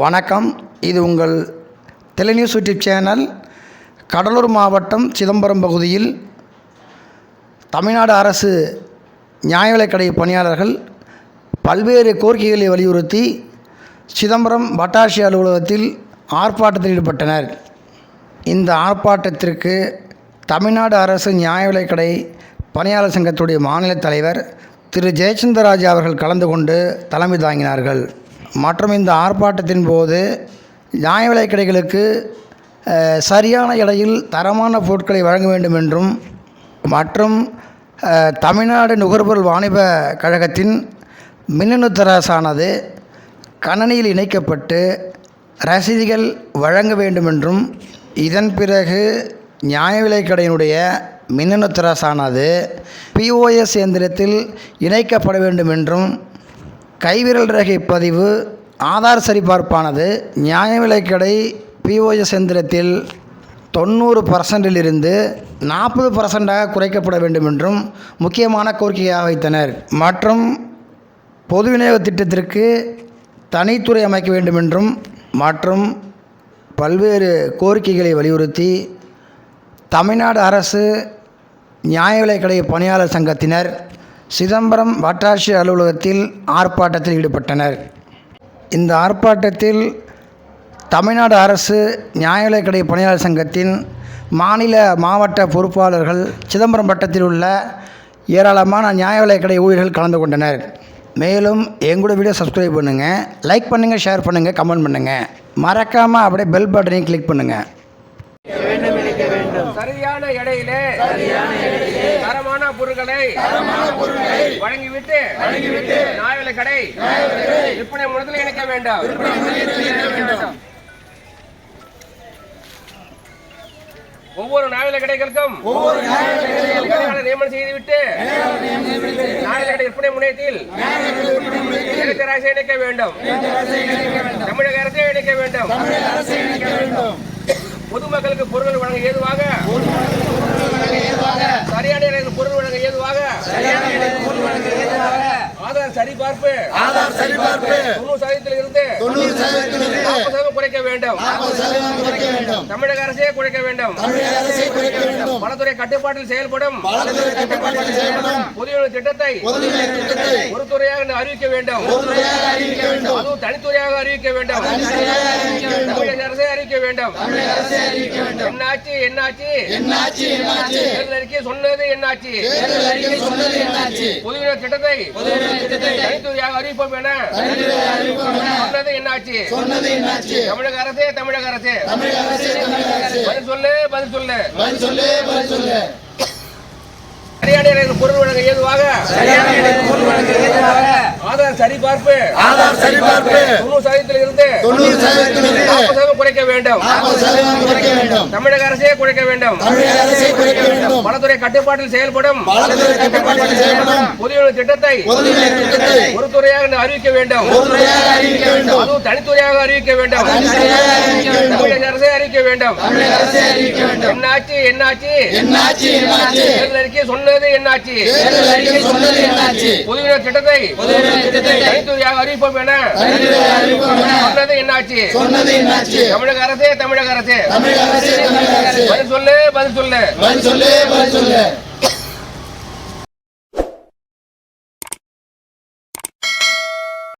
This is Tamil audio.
வணக்கம். இது உங்கள் டெலிநியூஸ் யூடியூப் சேனல் கடலூர் மாவட்டம் சிதம்பரம் பகுதியில் தமிழ்நாடு அரசு நியாய விலைக்கடை பணியாளர்கள் பல்வேறு கோரிக்கைகளை வலியுறுத்தி சிதம்பரம் வட்டாட்சி அலுவலகத்தில் ஆர்ப்பாட்டத்தில் ஈடுபட்டனர். இந்த ஆர்ப்பாட்டத்திற்கு தமிழ்நாடு அரசு நியாய விலைக்கடை பணியாளர் சங்கத்துடைய மாநில தலைவர் திரு. ஜெயச்சந்திரராஜா அவர்கள் கலந்து கொண்டு தலைமை தாங்கினார்கள். மற்றும் இந்த ஆர்ப்பாட்டத்தின் போது நியாய விலைக் கடைகளுக்கு சரியான எடையில் தரமான பொருட்களை வழங்க வேண்டும் என்றும் மற்றும் தமிழ்நாடு நுகர்பொருள் வாணிப கழகத்தின் மின்னணு தராசானது கணனியில் இணைக்கப்பட்டு ரசீதுகள் வழங்க வேண்டும் என்றும் இதன் பிறகு நியாய விலைக் கடையினுடைய மின்னணு தராசானது பிஓஎஸ் இயந்திரத்தில் இணைக்கப்பட வேண்டும் என்றும் கைவிரல் ரேகை பதிவு ஆதார் சரிபார்ப்பானது நியாய விலைக்கடை பிஓஎஸ் எந்திரத்தில் தொண்ணூறு பர்சன்டிலிருந்து நாற்பது பர்சன்டாக குறைக்கப்பட வேண்டும் என்றும் முக்கியமான கோரிக்கையாக வைத்தனர். மற்றும் பொது விநியோக திட்டத்திற்கு தனித்துறை அமைக்க வேண்டும் என்றும் மற்றும் பல்வேறு கோரிக்கைகளை வலியுறுத்தி தமிழ்நாடு அரசு நியாய விலைக்கடை பணியாளர் சங்கத்தினர் சிதம்பரம் வட்டாட்சியர் அலுவலகத்தில் ஆர்ப்பாட்டத்தில் ஈடுபட்டனர். இந்த ஆர்ப்பாட்டத்தில் தமிழ்நாடு அரசு நியாய விலைக்கடை பணியாளர் சங்கத்தின் மாநில மாவட்ட பொறுப்பாளர்கள் சிதம்பரம் வட்டத்தில் உள்ள ஏராளமான நியாய ஊழியர்கள் கலந்து கொண்டனர். மேலும் எங்களோட வீடியோ சப்ஸ்கிரைப் பண்ணுங்கள் லைக் பண்ணுங்கள் ஷேர் பண்ணுங்கள் கமெண்ட் பண்ணுங்கள் மறக்காமல் அப்படியே பெல் பட்டனையும் கிளிக் பண்ணுங்கள் சரியான எடையிலே தரமான பொருட்களை வழங்கிவிட்டு நாயலை கடை விற்பனை முடத்தில் இணைக்க வேண்டாம். ஒவ்வொரு நாயல கடைகளுக்கும் நியமனம் செய்துவிட்டு நாயல கடை விற்பனை முனையத்தில் இலக்கராசி இணைக்க வேண்டும். தமிழக அரசை இணைக்க வேண்டும். பொதுமக்களுக்கு பொருள் வழங்க ஏதுவாக? சரியான நேரத்தில் பொருள் வழங்க ஏதுவாக? ஆதார் சரிபார்ப்பு. ஆதார் சரிபார்ப்பு. தொண்ணூறு சதவீதத்தில் தொண்ணூறு சதவீதத்திலிருந்து நாற்பது சதவீதம் குறைக்க வேண்டும். நாற்பது சதவீதம் குறைக்க வேண்டும். தமிழக அரசே குறைக்க வேண்டும். தமிழக அரசை குறைக்க வேண்டும். வனத்துறை கட்டுப்பாட்டில் செயல்படும். வலதுறை கட்டுப்பாட்டில் செயல்படும். திட்டத்தை பொதுநிலை திட்டத்தை ஒரு துறையாக அறிவிக்க வேண்டும். பொதுத்துறையாக அறிவிக்க வேண்டும். அதுவும் தனித்துறையாக அறிவிக்க வேண்டும். தனித்துறையாக அறிவிக்க வேண்டும். தமிழக அரசே அறிவிக்க வேண்டும். தமிழக அரசை அறிவிக்க வேண்டும். என்னாச்சு என்னாச்சு? என்னாச்சு என்னாச்சு? தேர்தல் அறிக்கை சொன்னது என்னாச்சு? தேர்தல் அறிக்கை சொன்னது என்னாச்சு? பொதுவிநியோக திட்டத்தை பொதுநிலை திட்டத்தை தனித்துறையாக அறிவிப்போம் என தனித்துறை அறிவிப்போம் என சொன்னது என்னாச்சு? சொன்னது என்னாச்சு? தமிழக அரசே தமிழக அரசே. தமிழக அரசே தமிழக அரசு. பதில் சொல்லு பதில் சொல்லு. பதில் சொல்லு பதில் சொல்லு. சரியான நேரத்தில் பொருள் வழங்க ஏதுவாக? ஆதார் சரிபார்ப்பு. ஆதார் சரிபார்ப்பு. தொண்ணூறு சதவீதத்தில் இருந்து தொண்ணூறு சதவீதத்திலிருந்து நாற்பது சதவீதம் குறைக்க வேண்டும். நாற்பது சதவீதம் குறைக்க வேண்டும். தமிழக அரசே குறைக்க வேண்டும். தமிழக அரசை குறைக்க வேண்டும். வனத்துறை கட்டுப்பாட்டில் செயல்படும். வலதுறை கட்டுப்பாட்டில் செயல்படும். பொதுவிநியோக திட்டத்தை பொதுநிலை திட்டத்தை ஒரு துறையாக அறிவிக்க வேண்டும். பொதுத்துறையாக அறிவிக்க வேண்டும். அதுவும் தனித்துறையாக அறிவிக்க வேண்டும். தனித்துறையாக அறிவிக்க வேண்டும். தமிழக அரசே அறிவிக்க வேண்டும். தமிழக அரசை அறிவிக்க வேண்டும். என்னாச்சு என்னாச்சு? என்னாச்சு என்னாச்சு? தேர்தல் அறிக்கை சொன்னது என்னாச்சு? தேர்தல் அறிக்கை சொன்னது என்னாச்சு? பொதுவிநியோக திட்டத்தை பொதுநிலை திட்டத்தை தனித்துறையாக அறிவிப்போம் என தனித்துறை அறிவிப்போம் என சொன்னது என்னாச்சு? சொன்னது என்னாச்சு? தமிழக அரசே தமிழக அரசே. தமிழக அரசு தமிழக அரசு. பதில் சொல்லு பதில் சொல்லு. பதில் சொல்லு பதில் சொல்லு.